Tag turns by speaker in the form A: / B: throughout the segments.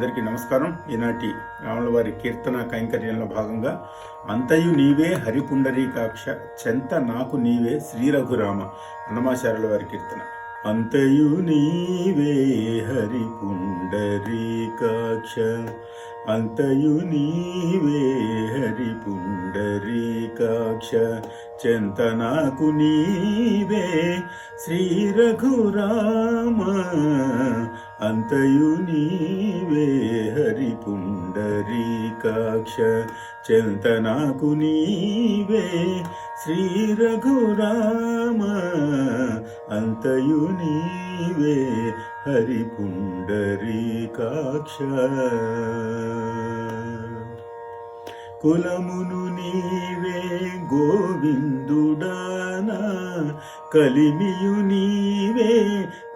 A: అందరికీ నమస్కారం. ఈనాటి రాముల వారి కీర్తన కైంకర్యంలో భాగంగా అంతయు నీవే హరిపుండరీకాక్ష చెంత నాకు నీవే శ్రీ రఘురామ అన్నమాచార్యుల వారి కీర్తన. అంతయు నీవే హరిపుండరీకాక్ష అంతయు నీవే హరిపుండరీకాక్ష చెంత నాకు నీవే శ్రీ రఘురామ అంతయు నీవే హరి పుండరీకాక్ష చెంతనాకు నీవే శ్రీ రఘురామ అంతయు నీవే హరి పుండరీకాక్ష కులమును నీవే గోవిందుడానా. కలిమియు నీవే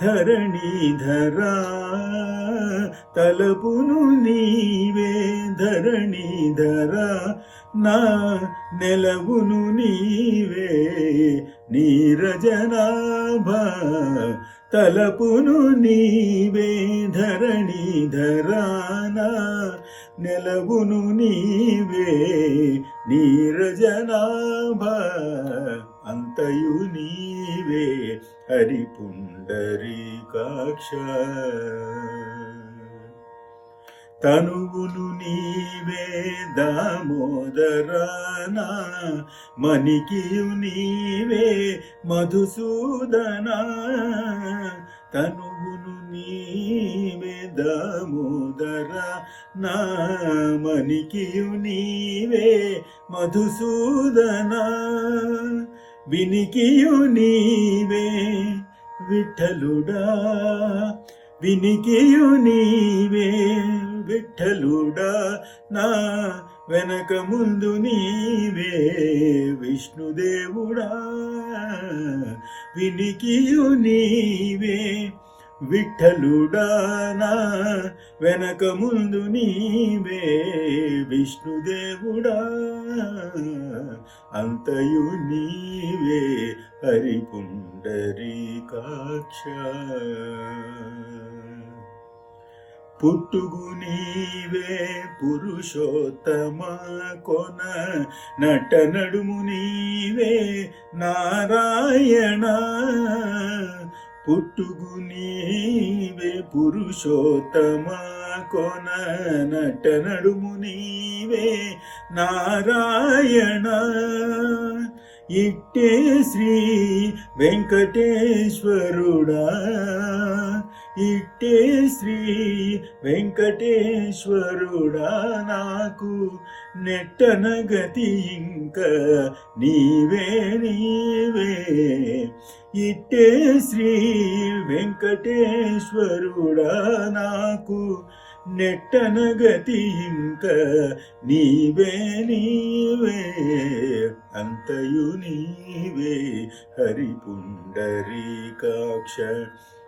A: ధరణిధరా తలపును నీవే ధరణిధరా నా నెలవును నీవే నీరజనాభ తలపును నీవే ధరణిధరానా నెలవును నీవే నీరజనాభ అంతయు నీవే హరిపుండరీకాక్ష. తనువులు నీవే దామోదరానా మణికియు నీవే మధుసూదనా. తనువులు నీవే దామోదర నా మణికియు నీవే మధుసూదనా. వినికియు నీవే విఠలుడా. వినికియు నీవే విఠలుడా. నా వెనక ముందు నీవే విష్ణుదేవుడా. వినికియు నీవే విఠలుడానా వెనక ముందు నీవే విష్ణుదేవుడా. అంతయు నీవే హరిపుండరీకాక్ష. పుట్టుగు నీవే పురుషోత్తమ కొన నట నడుము నీవే నారాయణ. పుట్టుగు నీవే పురుషోత్తమ కొన నట నడుము నీవే నారాయణ. ఇట్టే శ్రీ వెంకటేశ్వరుడా ఇట్టే శ్రీ వెంకటేశ్వరుడా నాకు. నెట్టన గతి ఇంక నీవే నీవే. ఇట్టే శ్రీ వెంకటేశ్వరుడా నాకు. నెట్టన గతి ఇంక నీవే నీవే. అంతయు నీవే హరిపుండరీకాక్ష.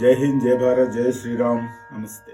A: జై హింద్ జై భారత్ జై శ్రీరామ్. నమస్తే.